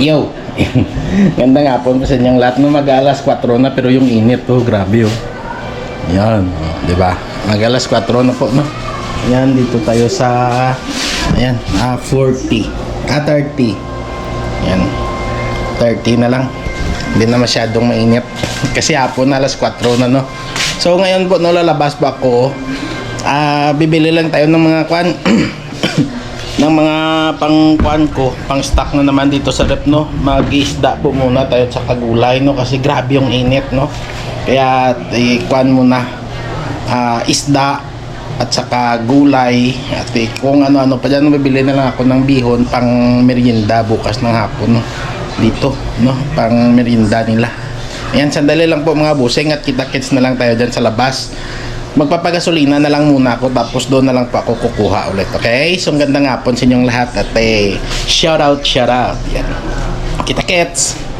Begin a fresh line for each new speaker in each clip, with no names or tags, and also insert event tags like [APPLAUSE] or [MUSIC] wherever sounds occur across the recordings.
Yo! [LAUGHS] Ganda nga po sa inyong lahat. No, mag alas 4 na pero yung init to, grabe oh. Yan, oh, di ba? Mag alas 4 na po, no? Yan, dito tayo sa, ayan, ah, 40. Ah, 30. Yan. 30 na lang. Hindi na masyadong mainit. [LAUGHS] Kasi hapon alas 4 na, no? So, ngayon po, no, lalabas pa ako. Ah, bibili lang tayo ng mga kwan. [CLEARS THROAT] ng mga pang kwan ko, pang stock na naman dito sa rep, no? Mag-isda po muna tayo sa kagulay, no? Kasi grabe yung init, no? Kaya, eh, kwan muna. Ah, isda, at saka gulay at eh, kung ano-ano pa dyan bibili na lang ako ng bihon pang merienda bukas ng hapon no? dito no pang merienda nila ayan sandali lang po mga busing at kita-kits na lang tayo dyan sa labas magpapagasolina na lang muna ako tapos doon na lang po ako kukuha ulit okay? So ang ganda nga po sa inyong lahat at eh, shout out shout out. Yan. Kita-kits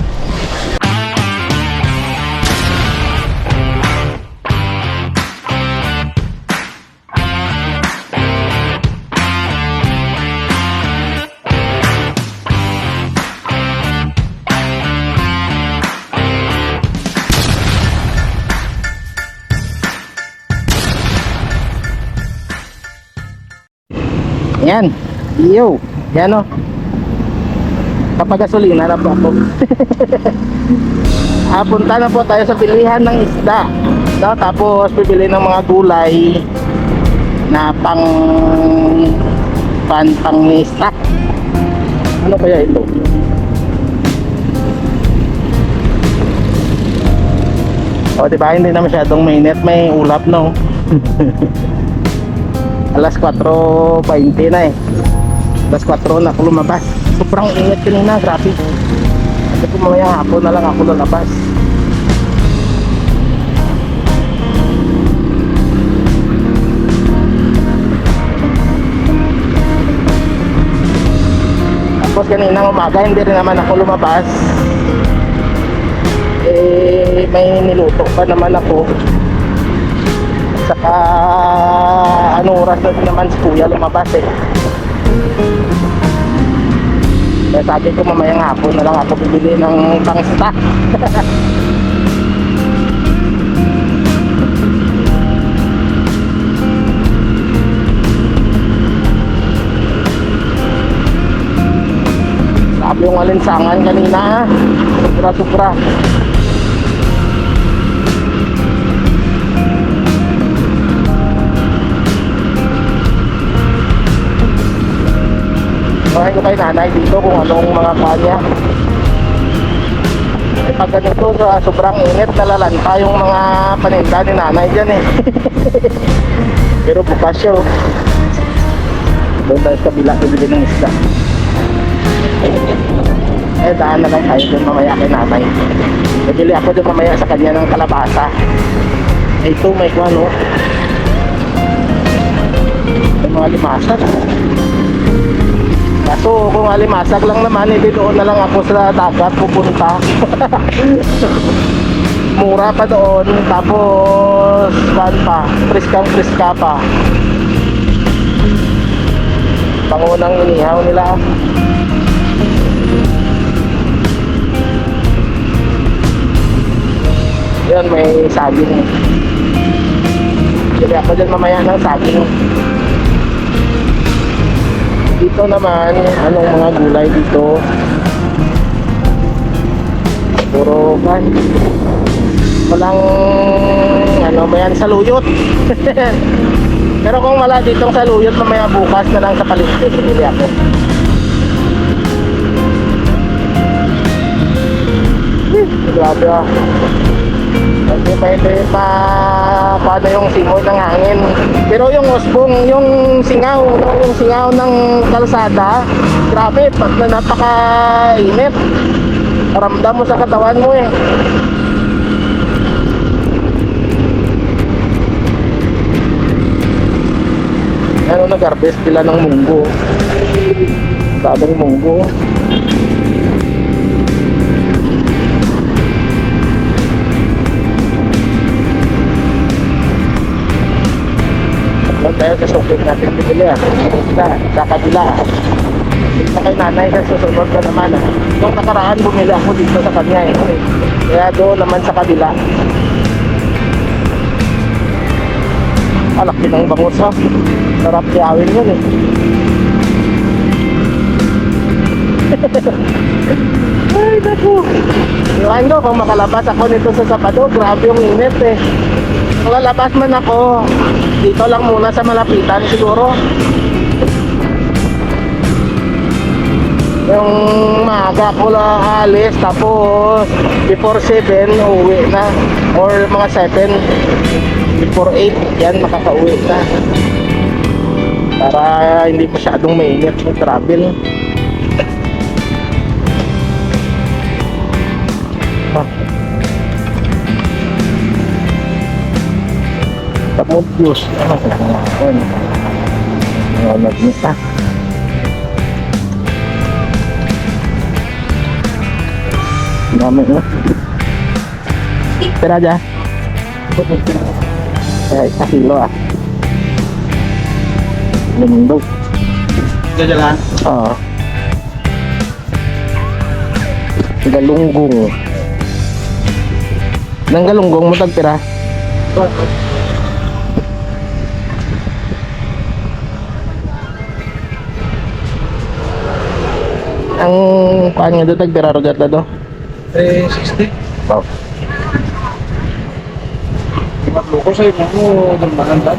Yan. Yo. Yan o. Papagasolina na po ako. [LAUGHS] ah, na po tayo sa bilihan ng isda. No? Tapos bibili ng mga gulay na pang pan pang stock. Ano kaya ito? O, di ba? Hindi na masyadong mainit. May ulap, no? [LAUGHS] alas 4.20 na eh. Alas 4 na ako lumabas. Sobrang init kanina grabe. Kasi kung mamaya hapon na lang ako lalabas. Tapos kanina umaga hindi rin naman ako lumabas. Eh may niluto pa naman ako saka ano oras na naman si kuya lumabas eh. Kaya sabi ko mamayang hapon na lang ako bibili ng pang stock [LAUGHS] sabi yung alinsangan kanina sobra Bahay ko kay nanay dito kung anong mga kanya. Eh, pag ganito sa sobrang init, nalalanta yung mga paninda ni nanay dyan eh. [LAUGHS] Pero bukas siya oh. Doon tayo sa kabila, bibili ng isda. Eh, daan na lang tayo doon mamaya kay nanay. Bibili ako doon mamaya sa kanya ng kalabasa. Ito may kwan oh. May mga limasan. Kaso kung alimasag lang naman, hindi doon na lang ako sa dagat pupunta. [LAUGHS] Mura pa doon, tapos kan pa, priskang priska pa. Pangunang inihaw nila. Yan, may saging. Bili ako dyan mamaya ng saging dito naman anong mga gulay dito? Puro kan walang ano ba yan saluyot. [LAUGHS] Pero kung wala ditong saluyot mamaya bukas na lang sa paliste bibili ako. Grabe ah. Kasi pwede pa paano yung simoy ng hangin. Pero yung osbong yung singaw yung singaw ng kalsada grabe pag na napaka-init. Ramdam mo sa katawan mo eh. Ano nag-harvest sila ng munggo. Daming munggo tayo sa sukit natin bibili ah. Sa, sa kabila. na kay nanay sa susunod na naman ah. Nung nakaraan bumili ako dito sa kanya eh. Kaya doon naman sa kabila. Alak din ang bangus ha. Sarap yawin yun eh. [LAUGHS] Ay, naku. Iwan ko kung makalabas ako nito sa Sabado, grabe yung init eh. Kung lalabas man ako, dito lang muna sa malapitan siguro. Yung maaga ko alis, tapos before 7, uwi na. Or mga 7, before 8, yan, makaka-uwi na. Para hindi masyadong mainit yung travel. Juice. Ano ka lang ako? Ano nagmita? Dami na. Pera aja. Eh, isa kilo ah. Lindog.
Jajalan.
Oo. Galunggong. Nang galunggong mo tagpira. Ang paan nga doon tagpira rogat na do.
360.
Oh.
Matluko sa imo mo maganda.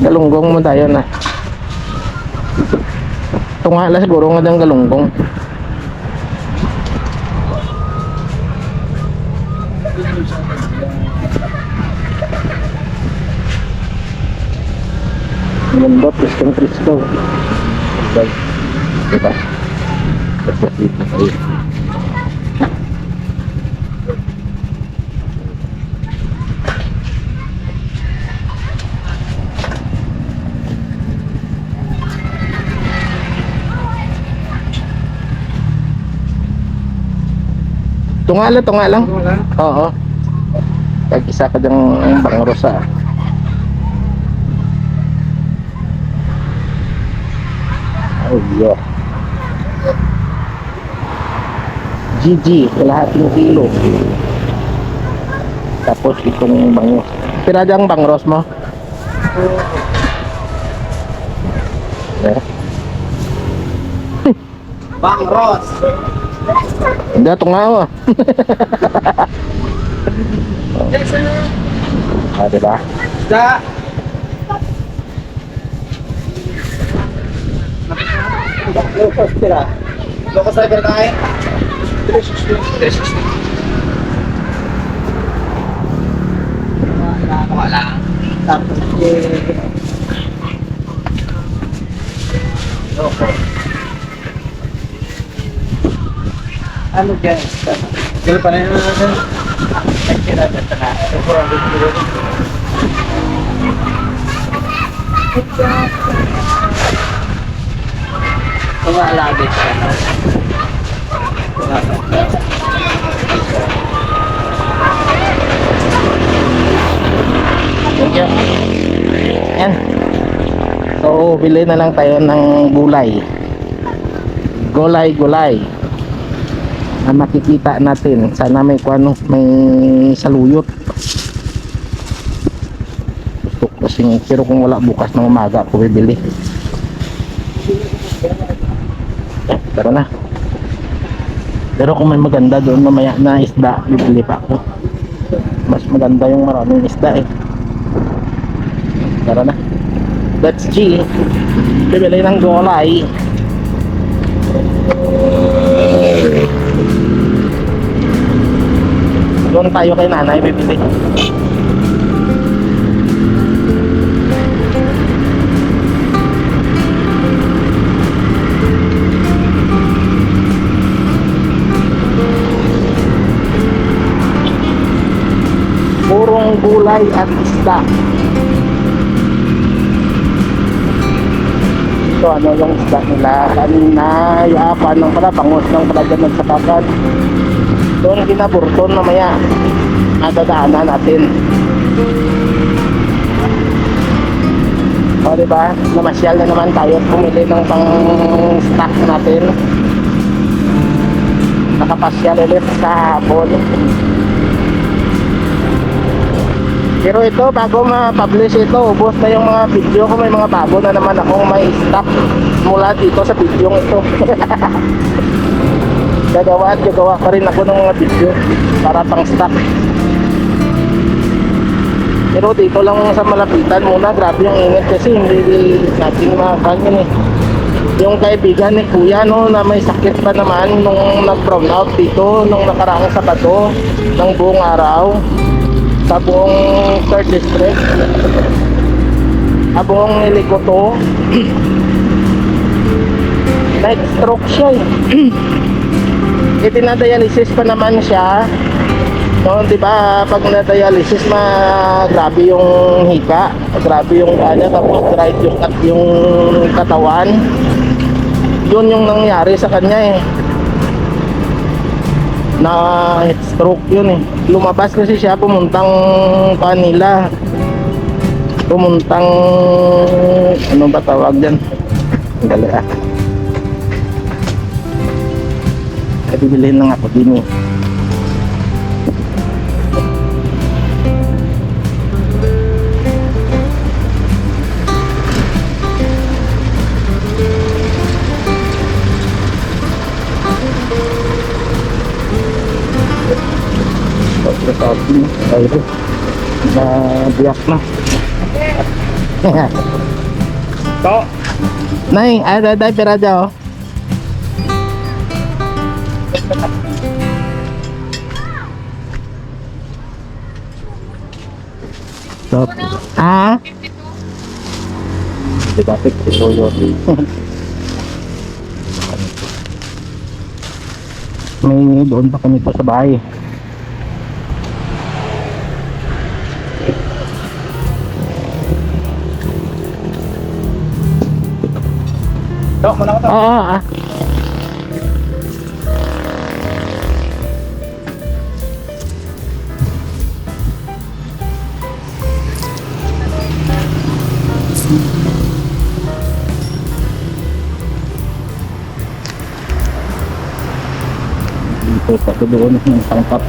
Galunggong mo tayo na. Tungala siguro nga ng galunggong. Lembot, Kristong Kristo. Baik. Diba? Tapos dito tayo. Tungala, tunga lang.
Wala.
Oo. Pag isa ka dyang bangrosa. Oh, yeah. GG, kalahating kilo. Tapos itong bangos. Pira dyang bangros mo? Eh,
Bang Ross.
hindi ito nga oh. ah, diba?
Da. Locos na tira kaya. 360. 360. Wala, wala. Tapos eh. Ano dyan? Kailan pa na yun na. Ang dito. Tumalagit ka
you. Yan. So, bili na lang tayo ng gulay. Gulay, gulay. Na makikita natin. Sana may kuano, may saluyot. Gusto ko kasing, pero kung wala bukas ng umaga, ako bibili. Tara na. Pero kung may maganda doon mamaya na isda, bibili pa ako. Mas maganda yung maraming isda eh. Tara na. That's G. Bibili ng gulay. Doon tayo kay nanay bibili. Gulay at isda. Ito ano yung isda nila kanina yapan ng pala bangus ng pala dyan nagsakakan doon kinaburton mamaya nadadaanan natin O, di ba? Namasyal na naman tayo pumili ng pang stock natin. Nakapasyal ulit sa hapon. Pero ito, bago ma-publish ito, ubos na yung mga video ko. May mga bago na naman akong may stock mula dito sa video ito. [LAUGHS] gagawa at gagawa pa rin ako ng mga video para pang stock. Pero dito lang sa malapitan muna, grabe yung init kasi hindi natin makakanyan eh. Yung kaibigan ni Kuya no, na may sakit pa naman nung nag-brown out dito nung nakaraang Sabado ng buong araw sa buong 3rd district. Sa buong Nilikoto. [CLEARS THROAT] Night stroke siya eh. [CLEARS THROAT] Itinadialysis pa naman siya No, 'di ba pag na-dialysis ma grabe yung hika, grabe yung kanya tapos dried yung yung katawan. Yun yung nangyari sa kanya eh. Na stroke yun eh. Lumabas kasi siya pumuntang Manila. Pumuntang ano ba tawag diyan? Dali ah. Bibilihin lang ako din eh. Ayun. Na biyak na.
To.
Nay, ada ada pera jauh. Stop. Ah? Dibapit ito yun. May doon pa kami pa sa bahay.
Muna ko to.
Oo, ah. Dito pa ito doon ng tangkap.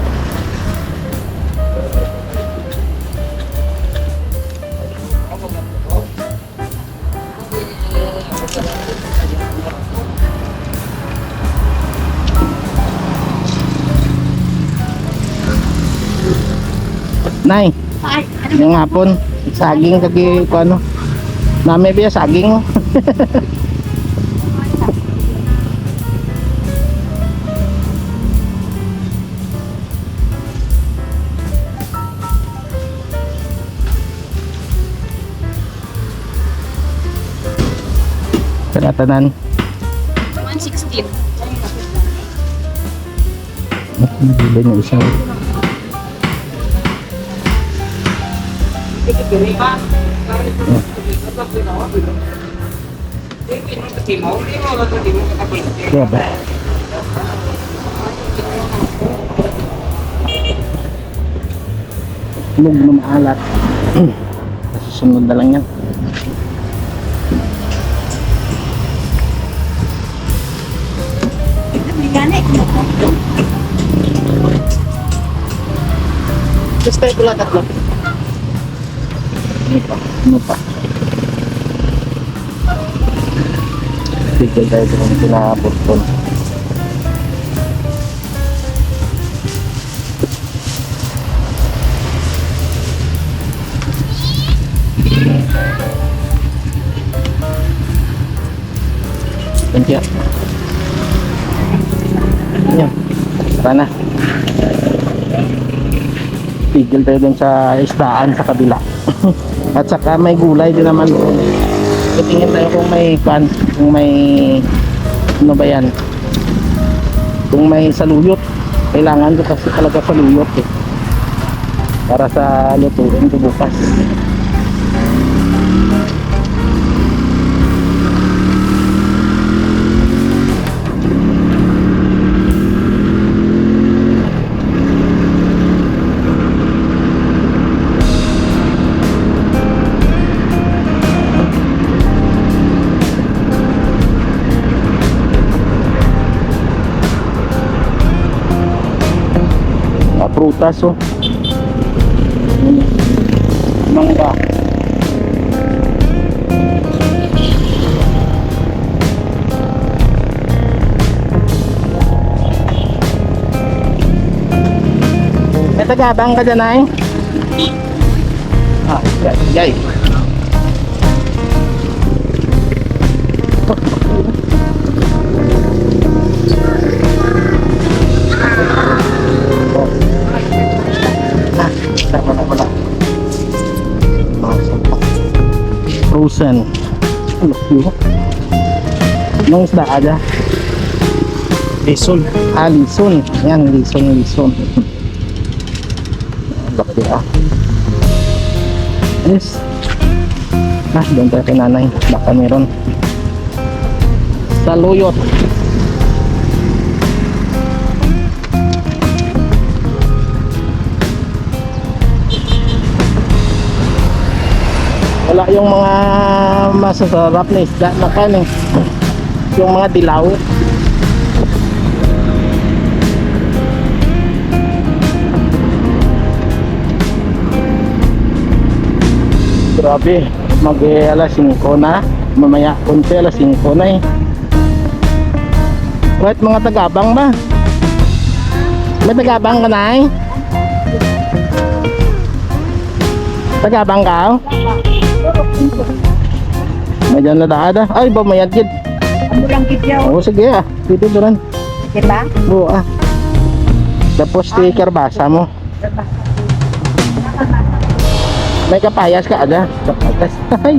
Nay,
Ay, ano
yung hapon, saging kagi ko ano. Nami biya saging. Kalatanan.
116.
Bili niya isa. Grabe. Lug na maalat. Susunod na lang yan. Gusto ko lang tatlo. Ano pa? Ano pa? Tigil tayo sa mga pinabot ko. Thank you. Tara. Tigil tayo dun sa isdaan sa kabila. [LAUGHS] At saka may gulay din naman doon. Titingin tayo kung may pan, kung may ano ba yan? Kung may saluyot. Kailangan ko kasi talaga saluyot eh. Para sa lutuin ko bukas. Prutas oh. Mangga. May tagabang ka dyan ay? Ah, yay, Frozen. Ano? Anong isda ada?
Lison.
Ah, lison. Yan, lison, lison. Laki ah. Yes. Ah, doon tayo kay nanay. Baka meron. Saluyot. Wala yung mga masasarap na isda na kanin. Yung mga dilaw. Grabe, mag eh, alas 5 na. Mamaya konti alas 5 na eh. Kahit mga tagabang ba? May tagabang ka na eh? Tagabang ka? oh? May dyan na daada. Ay, ba mayad gid.
Ano lang kidyaw?
Oo, sige ah. Dito doon.
Diba?
Oo ah. Tapos sticker basa mo. May kapayas ka ada. Kapayas. [LAUGHS] Ay.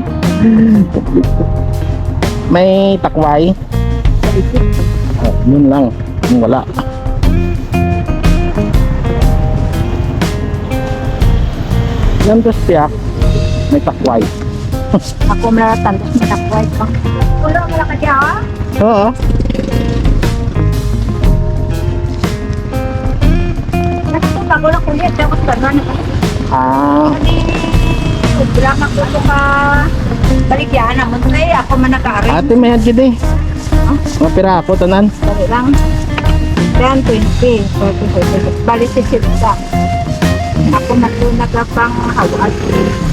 May takway. Oh, yun lang. Yung wala. Yan dos tiyak. May takway.
Ako malatandos na takway pa. Ulo mo lang kidyaw?
Oo.
Nasa bago lang kulit. Dapat tanan.
Ah.
Sobra ka ko ka baligyan naman kay ako man nag-aaral.
Ate may hadgid eh. Mga pira ako tanan.
Dali lang. 10, 20, 40, 40. Bali si Silva. Ako matuna ka pang hawag.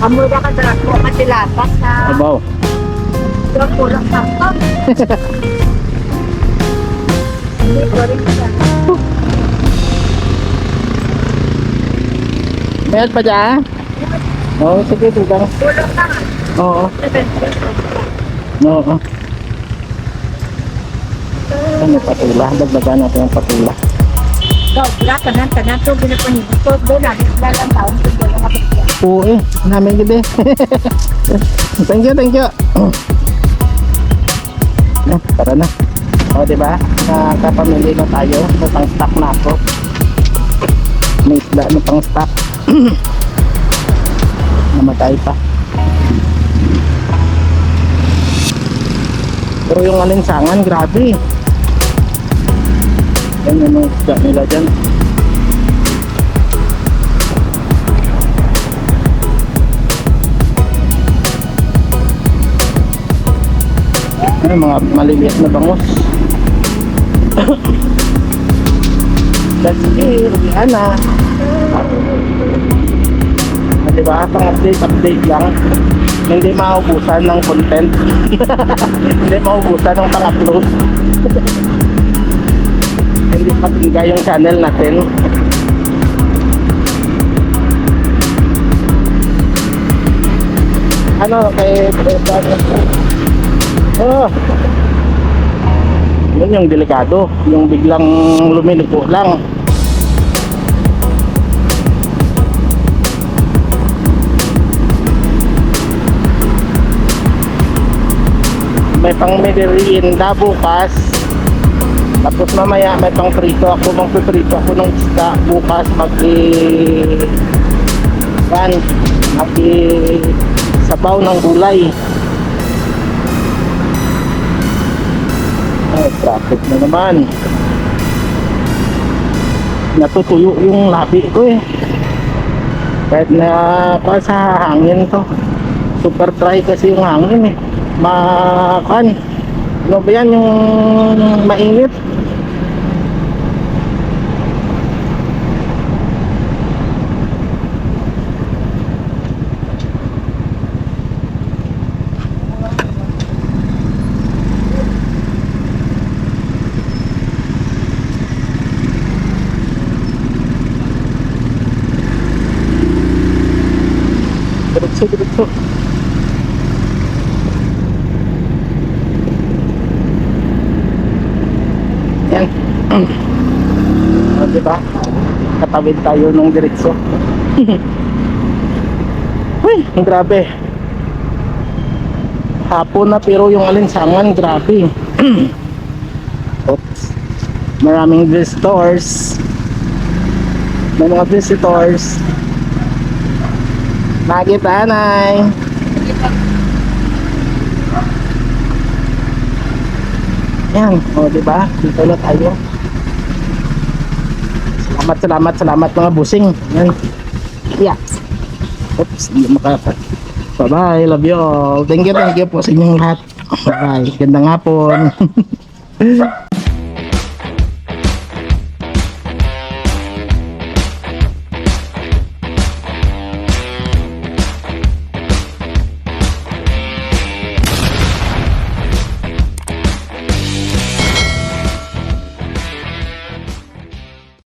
Amura ka dala ko matilapas na
Abaw.
Huwag ko lang tampang. Hindi ko rin siya.
Mayad pa dyan? Oo, sige, tugang.
Tulong na.
Oo. Oo. Ano patula? Dagdagan natin ang patula.
Ikaw, wala ka na, tanan to, ginapahin ko. Doon lang, lalang taon, hindi lang ako siya.
Oo eh, namin gede. thank you, thank you. Na, tara na. O, di ba? Nakapamili na tayo. May pang stock na ako. May isda na pang stock. [CLEARS THROAT] Namatay pa. Pero yung alinsangan, grabe. Yan yung isda nila dyan. Ay, mga maliliit na bangos. That's [COUGHS] it. Uwian na. Ah, diba? Pang update, update lang. Hindi maubusan ng content. [LAUGHS] Hindi maubusan ng pang-upload. [LAUGHS] Hindi patingga yung channel natin. Ano, kay Oh. Yun yung delikado, yung biglang lumiliko lang. May pang merienda bukas. Tapos mamaya may pang prito ako, magpiprito ako ng isda bukas mag kan mag sabaw ng gulay. Traffic na naman. Natutuyo yung labi ko eh. Kahit na pa sa hangin to. Super dry kasi yung hangin eh. Makan. Ano ba yan yung mainit? Diretso, diretso. Yan. O, [CLEARS THROAT] diba? Katawid tayo ng diretso. [LAUGHS] Uy, grabe. Hapon na pero yung alinsangan, grabe. [CLEARS THROAT] Oops. Maraming visitors. May mga visitors. Nakita, Nay. Yan, o, di ba? Dito na tayo. Salamat, salamat, salamat mga busing. Yan. Yeah. Oops, hindi makata. Bye-bye, love you all. Thank you, thank you po sa inyong lahat. Bye, gandang hapon. [LAUGHS]